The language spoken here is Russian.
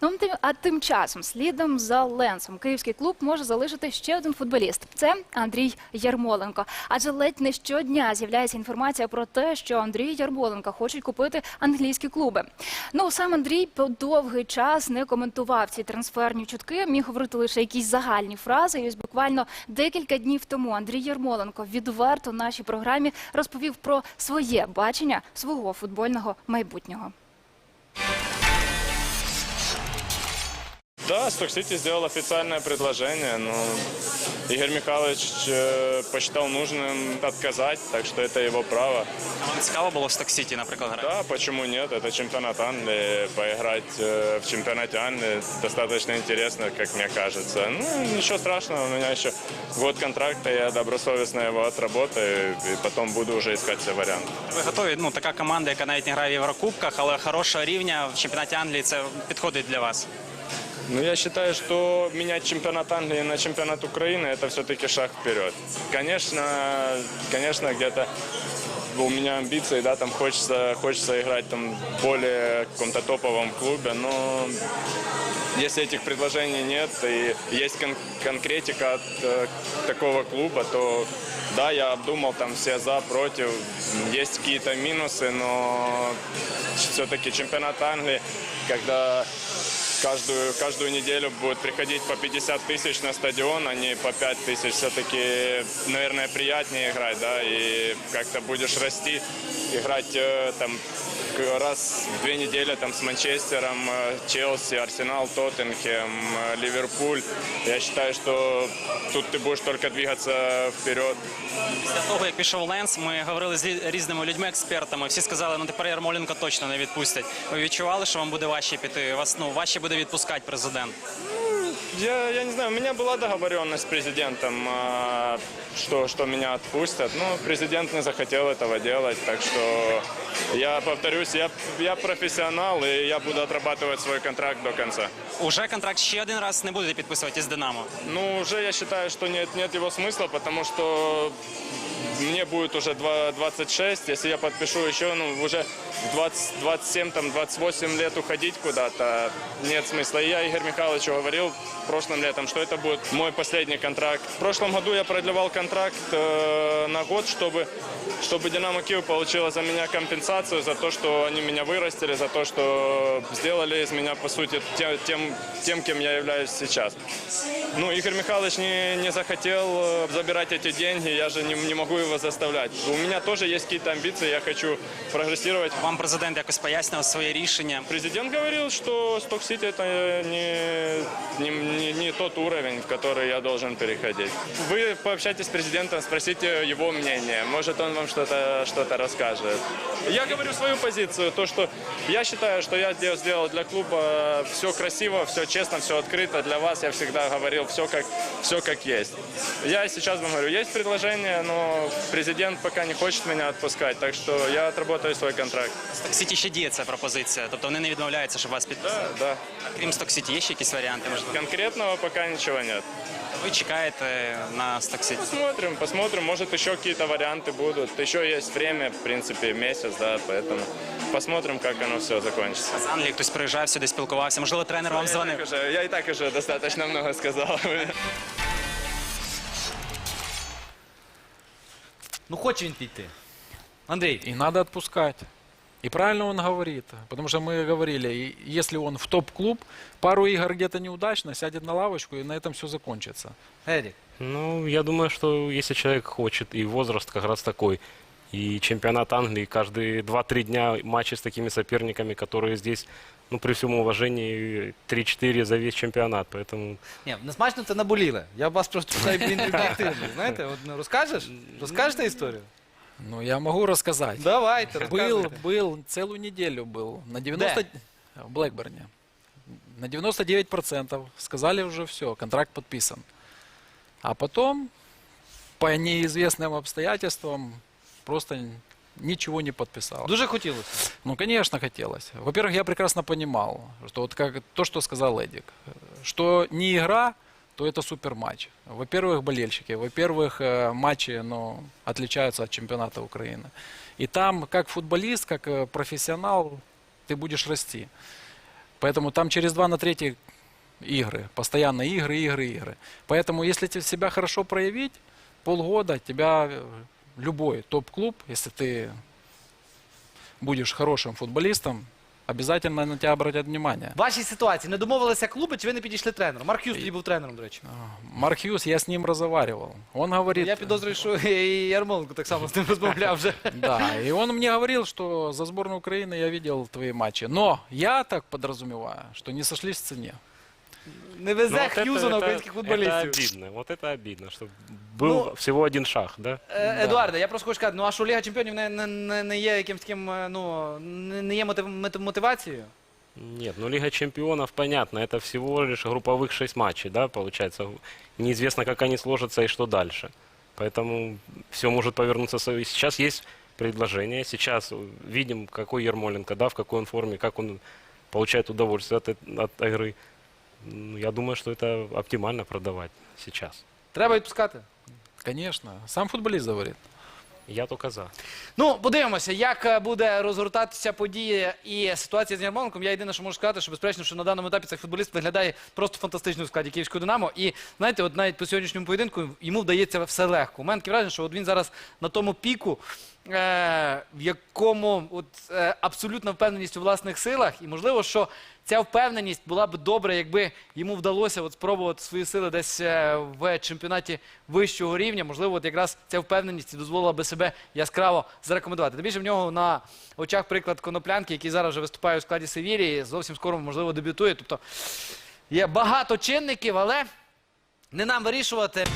Ну, а тим часом, слідом за Ленсом, київський клуб може залишити ще один футболіст. Це Андрій Ярмоленко. Адже ледь не щодня з'являється інформація про те, що Андрій Ярмоленка хочуть купити англійські клуби. Ну сам Андрій по довгий час не коментував ці трансферні чутки, міг говорити лише якісь загальні фрази. І ось буквально декілька днів тому Андрій Ярмоленко відверто в нашій програмі розповів про своє бачення свого футбольного майбутнього. Да, Сток-Сити сделал официальное предложение, но Игорь Михайлович э, посчитал нужным отказать, так что это его право. А Вам цікаво було в Сток-Сіті, наприклад, грати? Да, почему нет? Это чемпионат Англии. Поиграть э, в чемпионате Англии достаточно интересно, как мне кажется. Ну, ничего страшного, у меня еще год контракта, я добросовестно его отработаю, и потом буду уже искать себе варианты. Ви готові? Ну, така команда, яка навіть не грає в Єврокубках, але хорошого рівня в чемпіонаті Англії це підходить для вас. Ну, я считаю, что менять чемпионат Англии на чемпионат Украины – это все-таки шаг вперед. Конечно, конечно, где-то у меня амбиции, да, там хочется, хочется играть там в более каком-то топовом клубе, но если этих предложений нет и есть кон- конкретика от э, такого клуба, то да, я обдумал там все за, против, есть какие-то минусы, но все-таки чемпионат Англии, когда каждую, каждую неделю будет приходить по 50 тысяч на стадион, а не по 5 тысяч. Все-таки, наверное, приятнее играть, да, и как-то будешь расти, играть э, там к- раз в две недели там с Манчестером, э, Челси, Арсенал, Тоттенхем, э, Ливерпуль. Я считаю, что тут ты будешь только двигаться вперед. Після того, як пішов Ленс, ми говорили з рі- різними людьми, експертами. Всі сказали, ну тепер Ярмоленко точно не відпустять. Ви відчували, що вам буде важче піти? Вас ну важче буде відпускати президент. Я, я не знаю, у меня была договоренность с президентом, а, что, что меня отпустят. Но президент не захотел этого делать, так что я повторюсь, я, я профессионал, и я буду отрабатывать свой контракт до конца. Уже контракт ще один раз не будете підписувати з Динамо. Ну, уже я считаю, что нет, нет его смысла, потому что мне будет уже два- 26, если я подпишу еще, ну, уже в 20, 27, там, 28 лет уходить куда-то, нет смысла. И я Игорь Михайловичу говорил прошлым летом, что это будет мой последний контракт. В прошлом году я продлевал контракт э, на год, чтобы, чтобы «Динамо Киев» получила за меня компенсацию, за то, что они меня вырастили, за то, что сделали из меня, по сути, те- тем, тем кем я являюсь сейчас. Ну, Игорь Михайлович не, не захотел э, забирать эти деньги, я же не, не могу его заставлять. У меня тоже есть какие-то амбиции, я хочу прогрессировать. Вам президент якось пояснював своє рішення. Президент говорил, что Сток-Сити это не, не, не, не тот уровень, в который я должен переходить. Вы пообщайтесь с президентом, спросите его мнение. Может, он вам что-то что расскажет. Я говорю свою позицию, то, что я считаю, что я дел- сделал для клуба все красиво, все честно, все открыто. Для вас я всегда говорил все как, все как есть. Я и сейчас вам говорю, есть предложение, но президент пока не хочет меня отпускать, так что я отработаю свой контракт. Сток-Сіті ще діє ця пропозиція, тобто вони не відмовляються, щоб вас підписати. Да, да. Крім Сток-Сіті, є ще якісь варіанти? Можливо, Конкретного пока ничего нет. ви чекаєте на Сток-Сіті? Посмотрим, посмотрим, может еще какие-то варианты будут. Еще есть время, в принципе, месяц, да, поэтому посмотрим, как оно все закончится. З Англії хтось приїжджав сюди, спілкувався. Можливо, тренер вам Я, и дзвонив. так уже, я и так уже достаточно много сказал. Ну хоче він піти. Андрій, И надо отпускать. И правильно он говорит. Потому что мы говорили, и если он в топ-клуб, пару игр где-то неудачно, сядет на лавочку, и на этом все закончится. Ерік. Ну, я думаю, что если человек хочет, и возраст как раз такой, и чемпионат Англии, каждые 2-3 дня матчи с такими соперниками, которые здесь, ну, при всем уважении, 3-4 за весь чемпионат, поэтому... Ні, не смачно це наболіле. Я вас просто читаю блін активний. Знаєте, от ну, розкажеш? Розкажете історію? Ну, я могу рассказать. Давайте, Был, был, целую неделю был. На 90... В Блэкберне. На 99% сказали уже все, контракт подписан. А потом, по неизвестным обстоятельствам, просто ничего не подписал. Дуже хотілося. Ну, конечно, хотелось. Во-первых, я прекрасно понимал, что вот как то, что сказал Эдик, что не игра, то это супер матч. Во-первых, болельщики, во-первых, э, матчи ну, отличаются от чемпионата Украины. И там, как футболист, как э, профессионал, ты будешь расти. Поэтому там через два на третий игры. Постоянно игры, игры, игры. Поэтому если тебе себя хорошо проявить, полгода тебя э, любой топ-клуб, если ты будешь хорошим футболистом, обязательно на тебя обратят внимание. В вашій ситуації не домовилися клуби, чи ви не підійшли тренером? Марк Хьюз тоді був тренером, до речі. Марк Хьюз, я с ним разговаривал. Он говорит... Я підозрюю, що і Ярмоленко так само з ним розмовляв вже. Да, и он мне говорил, что за сборную Украины я видел твои матчи. Но я так подразумеваю, что не сошлись в цене. Не Ну, везе вот это- Хьюзу на это- українських Это футболістів. обидно. Вот это обидно, что был Ну, всего один шаг, да? Е, Едуарде, я просто хочу сказати, ну а що Ліга Чемпіонів не, не, не, не є якимсь таким, е, ну, не, не є мотив, мот- мотивацією? Нет, ну Лига Чемпионов, понятно, это всего лишь групповых шесть матчей, да, получается. Неизвестно, как они сложатся и что дальше. Поэтому все может повернуться. со- Сейчас есть предложение, сейчас видим, какой Ермоленко, да, в какой он форме, как он получает удовольствие от, эт- от игры. Ну, Я думаю, что это оптимально продавать сейчас. Треба відпускати. Конечно, сам футболист говорит. Я только за. Ну, подивимося, як е, буде розгортатися події і ситуація з Ярмоленком. Я єдине, що можу сказати, що безперечно, що на даному етапі цей футболіст виглядає просто фантастично в складі Київського Динамо. І знаєте, от навіть по сьогоднішньому поєдинку йому вдається все легко. У мене таке враження, що от він зараз на тому піку, в якому от, е, абсолютна впевненість у власних силах, і можливо, що ця впевненість була б добре, якби йому вдалося от спробувати свої сили десь е, в чемпіонаті вищого рівня. Можливо, от якраз ця впевненість дозволила би себе яскраво зарекомендувати. Тим більше в нього на очах приклад коноплянки, який зараз вже виступає у складі Севілії, зовсім скоро можливо дебютує. Тобто є багато чинників, але не нам вирішувати.